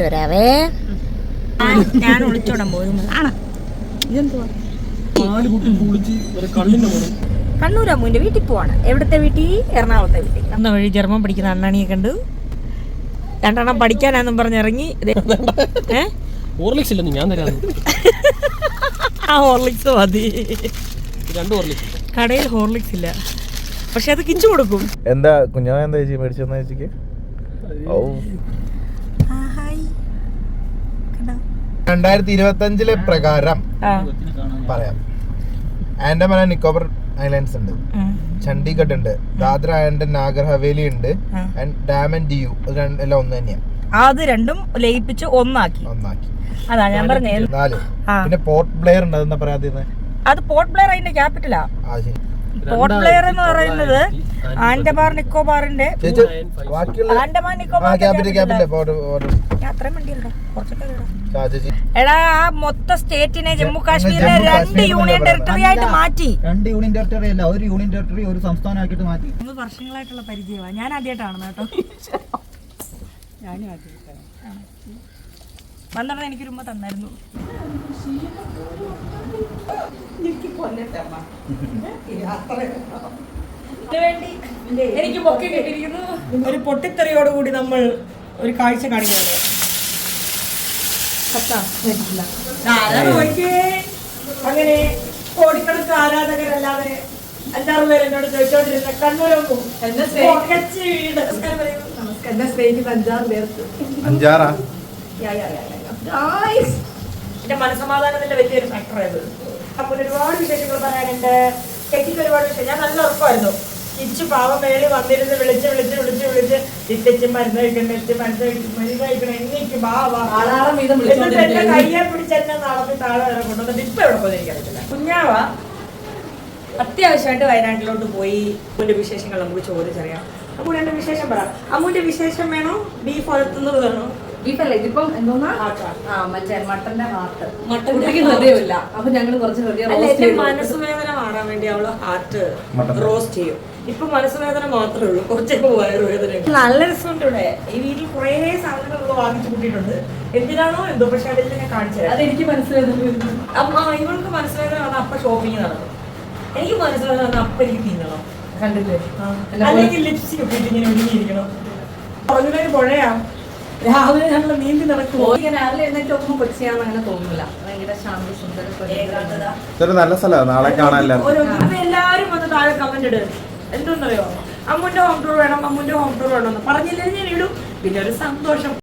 പോയിട്ട് വരാവേ. ഞാൻ ഒളിച്ചോടാൻ പോരും ആണ്? ഇതെന്തുവാ? കണ്ണൂർ അമ്മുവിന്റെ വീട്ടിൽ പോവാണ്. എവിടത്തെ വീട്ടിൽ എറണാകുളത്തെ വീട്ടിൽ. അന്ന വഴി ജർമ്മൻ പഠിക്കുന്ന അണ്ണാണിയെ കണ്ടു. രണ്ടെണ്ണം പഠിക്കാനാന്നും പറഞ്ഞിറങ്ങി. ഹോർലിക്സ് ഇല്ലെന്ന് ഞാൻ തരാം. ആ ഹോർലിക്സ് മതി. രണ്ട് ഹോർലിക്സ് കടയിൽ ഹോർലിക്സ് ഇല്ല. പക്ഷെ അത് കിഞ്ചു കൊടുക്കും. എന്താ കുഞ്ഞാ എന്താ ചേച്ചി മേടിച്ചെന്നാ ചേച്ചിക്ക്? രണ്ടായിരത്തി ഇരുപത്തി അഞ്ചിലെ പ്രകാരം പറയാം. ആൻഡമാൻ ആൻഡ് നിക്കോബർ ഐലൻഡ്സ് ഉണ്ട്. ചണ്ഡീഗഡ് ഉണ്ട്. ദാദ്ര ആൻഡ് നാഗർ ഹവേലി ഉണ്ട്. ആൻഡ് ഡാം ആൻഡ് ഡിയു എല്ലാം ഒന്ന് തന്നെയാണ് അത് രണ്ടും ലയിപ്പിച്ച് ഒന്നാക്കി. ഒന്നാക്കി. അതാ ഞാൻ പറഞ്ഞേ നാല്. പിന്നെ പോർട്ട് ബ്ലെയർ ഉണ്ട്? അതെന്താ പറയാതെ അത് പോർട്ട് ബ്ലെയർ അതിന്റെ ക്യാപിറ്റലാ. പോർട്ട് ബ്ലെയർ എന്ന് പറയുന്നത് ആൻഡമാൻ നിക്കോബാറിന്റെ ആൻഡമാൻ നിക്കോബാർ അത്രയും വണ്ടിയുണ്ടോ എടാ ആ മൊത്ത സ്റ്റേറ്റിനെ ജമ്മു കാശ്മീരിനെ രണ്ട് യൂണിയൻ ടെറിട്ടറി ആയിട്ട് മാറ്റി. രണ്ട് യൂണിയൻ ടെറിട്ടറി അല്ല ഒരു യൂണിയൻ ടെറിട്ടറി ഒരു സംസ്ഥാനമാക്കിയിട്ട് മാറ്റി. മൂന്ന് വർഷങ്ങളായിട്ടുള്ള പരിചയമാണ് ഞാൻ ആദ്യമായിട്ടാണ് കേട്ടോ. ഞാനും ആദ്യമായിട്ടാണ്. പന്ത്രണ്ട് എനിക്ക് രൂപ തന്നായിരുന്നു. വേണ്ടി എനിക്ക് പൊക്കി കിട്ടിയിരിക്കുന്നു. ഒരു പൊട്ടിത്തെറിയോടുകൂടി നമ്മൾ ഒരു കാഴ്ച കാണിക്കുന്നത്? അങ്ങനെ കോടിക്കണക്ക് ആരാധകരല്ലാതെ എല്ലാവരും പേര് എന്നോട് ചോദിച്ചോണ്ടിരുന്ന കണ്ണൂരൊന്നും വീട്. എന്നെ സ്നേഹിക്കുന്ന അഞ്ചാറ് പേർക്ക്. അഞ്ചാറാ. എന്റെ മനസമാധാനത്തിന്റെ വലിയൊരു ഫാക്ടറായത് അപ്പോൾ ഒരുപാട് വിശേഷങ്ങൾ പറയാനുണ്ട്. ചേച്ചിക്ക് ഒരുപാട് വിശേഷം ഞാൻ നല്ല ഉറപ്പായിരുന്നു. ഇച്ചു പാവം മേളി വന്നിരുന്ന് വിളിച്ച് വിളിച്ച് വിളിച്ച് വിളിച്ച് ഇത്തിച്ച് മരുന്ന് കഴിക്കണം ഇച്ച് മരുന്ന് കഴിക്കും മരുന്ന് കഴിക്കണം എനിക്ക് എന്നിട്ട് എന്റെ. കയ്യെ പിടിച്ച് എന്നെ നടത്തി താഴെ വരെ കൊണ്ടുവന്നിട്ട് ഇപ്പൊ എവിടെ പോകുന്നത് എനിക്കറിയത്തില്ല കുഞ്ഞാവ അത്യാവശ്യമായിട്ട് വയനാട്ടിലോട്ട് പോയി. അമ്മൂന്റെ വിശേഷങ്ങൾ നമുക്ക് ചോദിച്ചറിയാം. അമ്മൂടെ വിശേഷം പറ. അമ്മൂന്റെ വിശേഷം വേണോ? ബീഫ് വളർത്തുന്നത് വേണോ? ബീഫല്ല ഇതിപ്പം എന്തോന്നാ? ആ മറ്റേ മട്ടന്റെ ഹാർട്ട് മട്ടന്റെ കുട്ടിക്ക്. ഹൃദയമില്ല. അപ്പൊ ഞങ്ങൾ കുറച്ച് ഹൃദയം അല്ല എന്റെ. മനസ്സുവേദന മാറാൻ വേണ്ടി അവൾ ഹാർട്ട് മട്ടൻ. റോസ്റ്റ് ചെയ്യും. ഇപ്പൊ മനസ്സുവേദന മാത്രമേ ഉള്ളൂ. കുറച്ചൊക്കെ വയറുവേദന നല്ല രസമുണ്ട് ഇവിടെ. ഈ വീട്ടിൽ കുറേ സാധനങ്ങൾ നമ്മൾ വാങ്ങിച്ചു കൂട്ടിയിട്ടുണ്ട്. എന്തിനാണോ എന്തോ പക്ഷെ അതിൽ ഞാൻ കാണിച്ചു തരാം. അതെനിക്ക് മനസ്സിലായിരുന്നു അമ്മ ഇവൾക്ക് മനസ്സുവേദന വന്ന അപ്പൊ ഷോപ്പിംഗ് നടക്കും എനിക്ക് മനസ്സുവേദന വന്ന അപ്പൊ എനിക്ക് തിന്നണം. കണ്ടില്ലേ? അല്ല, അല്ലെങ്കിൽ ലിപ്സ്റ്റിക് ഇങ്ങനെ ഒഴുകിയിരിക്കണം പുറകിലൊരു പുഴയാ. രാവിലെ ഞങ്ങൾ നീന്തി നടക്കുമോ ഇങ്ങനെ രാവിലെ എഴുന്നേറ്റ് നോക്കുമ്പോൾ കൊച്ചിയാന്ന് അങ്ങനെ തോന്നില്ല ഭയങ്കര ശാന്തി സുന്ദര. ഇതൊരു നല്ല സ്ഥലമാണ്. നാളെ കാണാനല്ല എല്ലാവരും വന്ന് താഴെ കമന്റ് ഇട്. എന്തെന്നറിയോ അമ്മുന്റെ ഹോം ടൂർ വേണം അമ്മുന്റെ ഹോം ടൂർ വേണം പറഞ്ഞില്ലേ? പറഞ്ഞില്ലെങ്കിൽ ഞാൻ ഇടും. പിന്നെ ഒരു സന്തോഷം.